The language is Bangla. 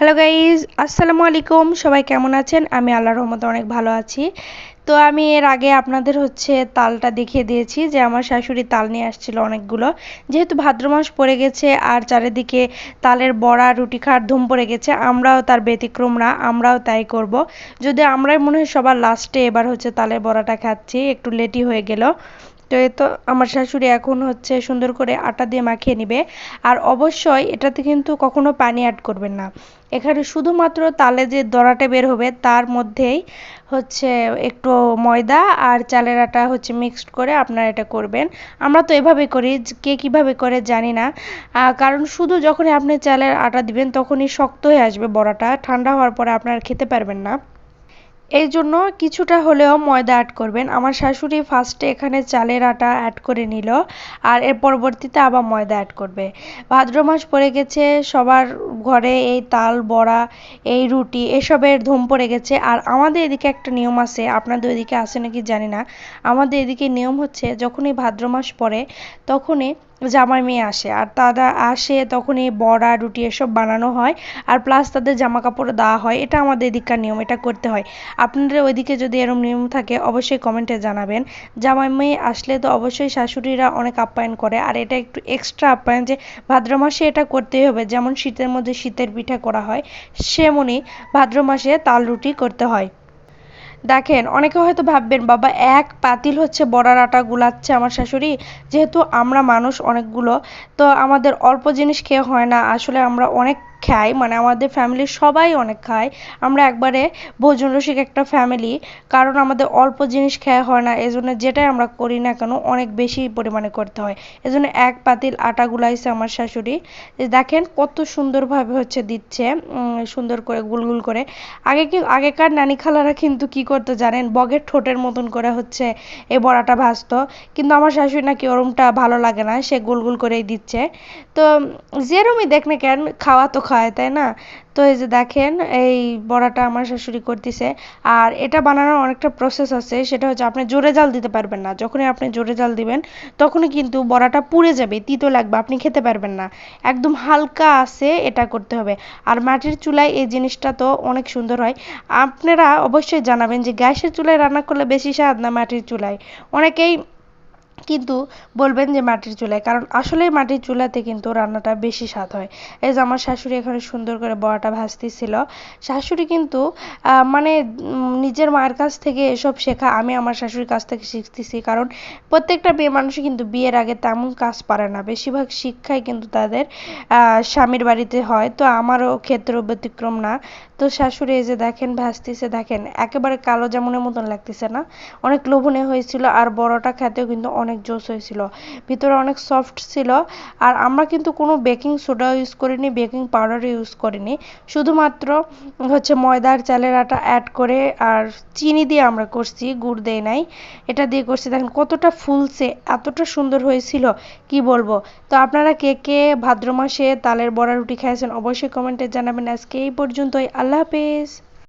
হ্যালো গাইজ আসসালামু আলাইকুম সবাই কেমন আছেন? আমি আল্লাহর রহমতে অনেক ভালো আছি। তো আমি এর আগে আপনাদের হচ্ছে তালটা দেখিয়ে দিয়েছি যে আমার শাশুড়ি তাল নিয়ে আসছিল অনেকগুলো। যেহেতু ভাদ্র মাস পড়ে গেছে আর চারিদিকে তালের বড়া, রুটি খাওয়ার ধুম পড়ে গেছে, আমরাও তার ব্যতিক্রম না, আমরাও তাই করব। যদি আমরাই মনে হয় সবার লাস্টে এবার হচ্ছে তালের বড়াটা খাচ্ছি, একটু লেটই হয়ে গেল। তো এই তো আমার শাশুড়ি এখন হচ্ছে সুন্দর করে আটা দিয়ে মাখিয়ে নিবে। আর অবশ্যই এটাতে কিন্তু কখনো পানি অ্যাড করবেন না। এখানে শুধুমাত্র তালে যে দড়াটা বের হবে তার মধ্যেই হচ্ছে একটু ময়দা আর চালের আটা হচ্ছে মিক্সড করে আপনারা এটা করবেন। আমরা তো এভাবে করি কে কীভাবে করে জানি না। কারণ শুধু যখনই আপনি চালের আটা দিবেন তখনই শক্ত হয়ে আসবে বড়াটা, ঠান্ডা হওয়ার পরে আপনারা খেতে পারবেন না। এই জন্য কিছুটা হলেও ময়দা অ্যাড করবেন। আমার শাশুড়ি ফার্স্টে এখানে চালের আটা অ্যাড করে নিল, আর এর পরবর্তীতে আবার ময়দা অ্যাড করবে। ভাদ্র মাস পড়ে গেছে, সবার ঘরে এই তাল, বড়া, এই রুটি এসবের ধুম পড়ে গেছে। আর আমাদের এদিকে একটা নিয়ম আছে, আপনাদের ওইদিকে আছে নাকি জানি না। আমাদের এদিকে নিয়ম হচ্ছে, যখনই ভাদ্র মাস পড়ে, তখনই জামাই মেয়ে আসে। আর তারা আসে তখনই বড়া, রুটি এসব বানানো হয় আর প্লাস তাদের জামা কাপড় দেওয়া হয়। এটা আমাদের এদিককার নিয়ম, এটা করতে হয়। আপনাদের ওইদিকে যদি এরম নিয়ম থাকে, অবশ্যই কমেন্টে জানাবেন। জামাই মেয়ে আসলে তো অবশ্যই শাশুড়িরা অনেক আপ্যায়ন করে। আর এটা একটু এক্সট্রা আপ্যায়ন যে ভাদ্র মাসে এটা করতেই হবে। যেমন শীতের মধ্যে শীতের পিঠা করা হয়, সেমনই ভাদ্র মাসে তাল রুটি করতে হয়। দেখেন, অনেকে হয়তো ভাববেন, বাবা, এক পাতিল হচ্ছে বড়ার আটা গুলাচ্ছে আমার শাশুড়ি। যেহেতু আমরা মানুষ অনেকগুলো, তো আমাদের অল্প জিনিস খেয়ে হয় না। আসলে আমরা অনেক খাই মানে আমাদের ফ্যামিলির সবাই অনেক খায়। আমরা একবারে ভোজন রসিক একটা ফ্যামিলি কারণ আমাদের অল্প জিনিস খাওয়া হয় না, এজন্য যেটাই আমরা করি না কেন, অনেক বেশি পরিমাণে করতে হয়। এজন্য এক পাতিল আটা গুলাইছে আমার শাশুড়ি। দেখেন কত সুন্দরভাবে হচ্ছে দিচ্ছে সুন্দর করে গুলগুল করে। আগে কি, আগেকার নানি খালারা কিন্তু কি করতো জানেন, বগের ঠোঁটের মতন করে হচ্ছে এই বড়াটা ভাজতো। কিন্তু আমার শাশুড়ি নাকি ওরমটা ভালো লাগে না, সে গোল গোল করেই দিচ্ছে। তো যেরমই দেখ না কেন, খাওয়া তো খায় তাই না? তো এই যে দেখেন, এই বড়াটা আমার শাশুড়ি করতেছে। আর এটা বানানোর অনেকটা প্রসেস আছে, সেটা হচ্ছে আপনি জোরে জাল দিতে পারবেন না। যখনই আপনি জোরে জাল দিবেন, তখনই কিন্তু বড়াটা পুড়ে যাবে, তিতো লাগবে, আপনি খেতে পারবেন না। একদম হালকা আছে, এটা করতে হবে। আর মাটির চুলায় এই জিনিসটা তো অনেক সুন্দর হয়। আপনারা অবশ্যই জানাবেন যে গ্যাসের চুলায় রান্না করলে বেশি স্বাদ না মাটির চুলায়? অনেকেই কিন্তু বলবেন যে মাটির চুলায়, কারণ আসলে মাটির চুলাতে কিন্তু রান্নাটা বেশি স্বাদ হয়। এই যে আমার শাশুড়ি এখানে সুন্দর করে বড়াটা ভাজতেছিল। শাশুড়ি কিন্তু মানে নিজের মায়ের কাছ থেকে এসব শেখা আমি আমার শাশুড়ির কাছ থেকে শিখতেছি। কারণ প্রত্যেকটা মেয়ে মানুষই কিন্তু বিয়ের আগে তেমন কাজ পারে না। বেশিরভাগ শিক্ষাই কিন্তু তাদের স্বামীর বাড়িতে হয়। তো আমারও ক্ষেত্র ব্যতিক্রম না। তো শাশুড়ি এই যে দেখেন, ভাজতেছে, দেখেন, একেবারে কালো জামুনের মতন লাগতেছে না। অনেক লোভনীয় হয়েছিল। আর বড়টা খেতেও কিন্তু অনেক জোস হয়েছিল। ভিতরে অনেক সফট ছিল। আর আমরা কিন্তু কোনো বেকিং সোডা ইউজ করিনি বেকিং পাউডার ইউজ করিনি। শুধুমাত্র হচ্ছে ময়দার চালের আটা অ্যাড করে আর চিনি দিয়ে আমরা করছি, গুড় দেয় নাই। এটা দিয়ে করছি। দেখেন কতটা ফুলছে, এতটা সুন্দর হয়েছিল, কি বলব? তো আপনারা কে কে ভাদ্র মাসে তালের বড়া রুটি খেয়েছেন অবশ্যই কমেন্টে জানাবেন। আজকে এই পর্যন্তই। আল্লাহ হাফেজ।